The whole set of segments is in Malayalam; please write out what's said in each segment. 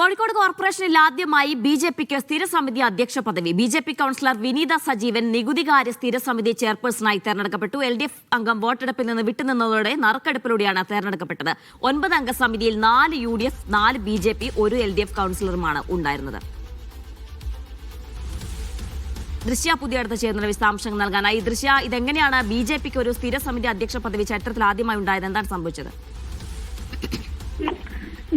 കോഴിക്കോട് കോർപ്പറേഷനിൽ ആദ്യമായി ബി ജെ പിക്ക് സ്ഥിരസമിതി അധ്യക്ഷ പദവി. B J P councillor Vineetha Sajeevan നികുതികാര്യ സ്ഥിരസമിതി ചെയർപേഴ്സണായി തെരഞ്ഞെടുക്കപ്പെട്ടു. എൽ ഡി എഫ് അംഗം വോട്ടെടുപ്പിൽ നിന്ന് വിട്ടുനിന്നതോടെ നറുക്കെടുപ്പിലൂടെയാണ് തെരഞ്ഞെടുക്കപ്പെട്ടത്. ഒൻപത് അംഗ സമിതിയിൽ നാല് യു ഡി എഫ് നാല് ബി ജെ പി ഒരു എൽ ഡി എഫ് കൌൺസിലറുമാണ് ഉണ്ടായിരുന്നത്. ദൃശ്യ പുതിയ അടുത്ത് ചേർന്ന വിശദാംശങ്ങൾ നൽകാനായി. ദൃശ്യ ഇതെങ്ങനെയാണ് ബി ജെ പിക്ക് ഒരു സ്ഥിരസമിതി അധ്യക്ഷ പദവി ചരിത്രത്തിൽ ആദ്യമായി ഉണ്ടായത്? എന്താണ് സംഭവിച്ചത്?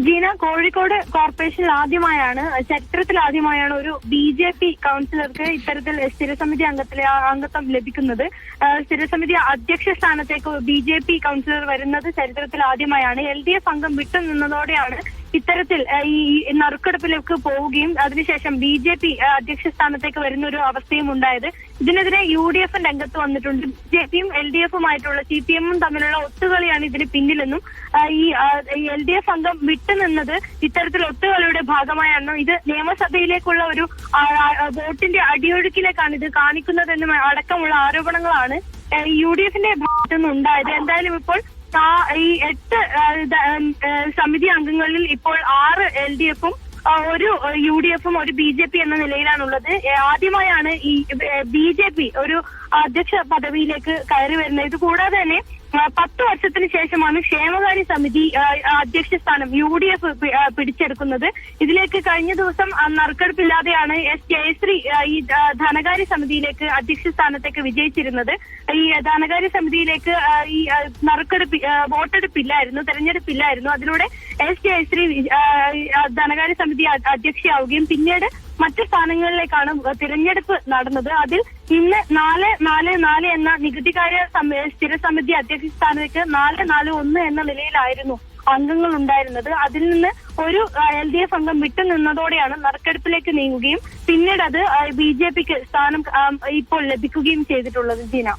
ജീന കോഴിക്കോട് കോർപ്പറേഷനിൽ ആദ്യമായാണ് ചരിത്രത്തിൽ ആദ്യമായാണ് ഒരു ബി ജെ പി കൗൺസിലർക്ക് ഇത്തരത്തിൽ സ്ഥിരസമിതി അംഗത്തിലെ അംഗത്വം ലഭിക്കുന്നത്. സ്ഥിരസമിതി അധ്യക്ഷ സ്ഥാനത്തേക്ക് ബി ജെ പി കൗൺസിലർ വരുന്നത് ചരിത്രത്തിൽ ആദ്യമായാണ്. എൽ ഡി എഫ് അംഗം വിട്ടുനിന്നതോടെയാണ് ഇത്തരത്തിൽ ഈ നറുക്കെടുപ്പിലേക്ക് പോവുകയും അതിനുശേഷം ബി ജെ പി അധ്യക്ഷ സ്ഥാനത്തേക്ക് വരുന്ന ഒരു അവസ്ഥയും ഉണ്ടായത്. ഇതിനെതിരെ യു ഡി എഫ് രംഗത്ത് വന്നിട്ടുണ്ട്. ബി ജെ പിയും എൽ ഡി എഫുമായിട്ടുള്ള സി പി എമ്മും തമ്മിലുള്ള ഒത്തുകളിയാണ് ഇതിന് പിന്നിലെന്നും ഈ എൽ ഡി എഫ് അംഗം വിട്ടുനിന്നത് ഇത്തരത്തിൽ ഒത്തുകളിയുടെ ഭാഗമായാണെന്നും ഇത് നിയമസഭയിലേക്കുള്ള ഒരു വോട്ടിന്റെ അടിയൊഴുക്കിലേക്കാണ് ഇത് കാണിക്കുന്നതെന്നും അടക്കമുള്ള ആരോപണങ്ങളാണ് യു ഡി എഫിന്റെ ഭാഗത്തു നിന്ന് ഉണ്ടായത്. എന്തായാലും ഇപ്പോൾ ഈ എട്ട് സമിതി അംഗങ്ങളിൽ ഇപ്പോൾ ആറ് എൽ ഡി എഫും ഒരു യു ഡി എഫും ഒരു ബി ജെ പി എന്ന നിലയിലാണുള്ളത്. ആദ്യമായാണ് ഈ ബി ജെ പി ഒരു അധ്യക്ഷ പദവിയിലേക്ക് കയറി വരുന്നത്. ഇത് കൂടാതെ തന്നെ പത്ത് വർഷത്തിന് ശേഷമാണ് ക്ഷേമകാര്യ സമിതി അധ്യക്ഷ സ്ഥാനം യു ഡി എഫ് പിടിച്ചെടുക്കുന്നത്. ഇതിലേക്ക് കഴിഞ്ഞ ദിവസം നറുക്കെടുപ്പില്ലാതെയാണ് എസ് ജയശ്രീ ഈ ധനകാര്യ സമിതിയിലേക്ക് അധ്യക്ഷ സ്ഥാനത്തേക്ക് വിജയിച്ചിരുന്നത്. ഈ ധനകാര്യ സമിതിയിലേക്ക് ഈ നറുക്കെടുപ്പ് വോട്ടെടുപ്പില്ലായിരുന്നു തെരഞ്ഞെടുപ്പില്ലായിരുന്നു. അതിലൂടെ എസ് ജയശ്രീ ധനകാര്യ സമിതി അധ്യക്ഷയാവുകയും പിന്നീട് മറ്റ് സ്ഥാനങ്ങളിലേക്കാണ് തിരഞ്ഞെടുപ്പ് നടന്നത്. അതിൽ ഇന്ന് നാല് നാല് നാല് എന്ന നികുതികാര്യ സമ- സ്ഥിരസമിതി അധ്യക്ഷ സ്ഥാനത്തേക്ക് നാല് നാല് ഒന്ന് എന്ന നിലയിലായിരുന്നു അംഗങ്ങൾ ഉണ്ടായിരുന്നത്. അതിൽ നിന്ന് ഒരു എൽ ഡി എഫ് അംഗം വിട്ടുനിന്നതോടെയാണ് നറുക്കെടുപ്പിലേക്ക് നീങ്ങുകയും പിന്നീട് അത് ബി ജെ പിക്ക് സ്ഥാനം ഇപ്പോൾ ലഭിക്കുകയും ചെയ്തിട്ടുള്ളത് ജീന.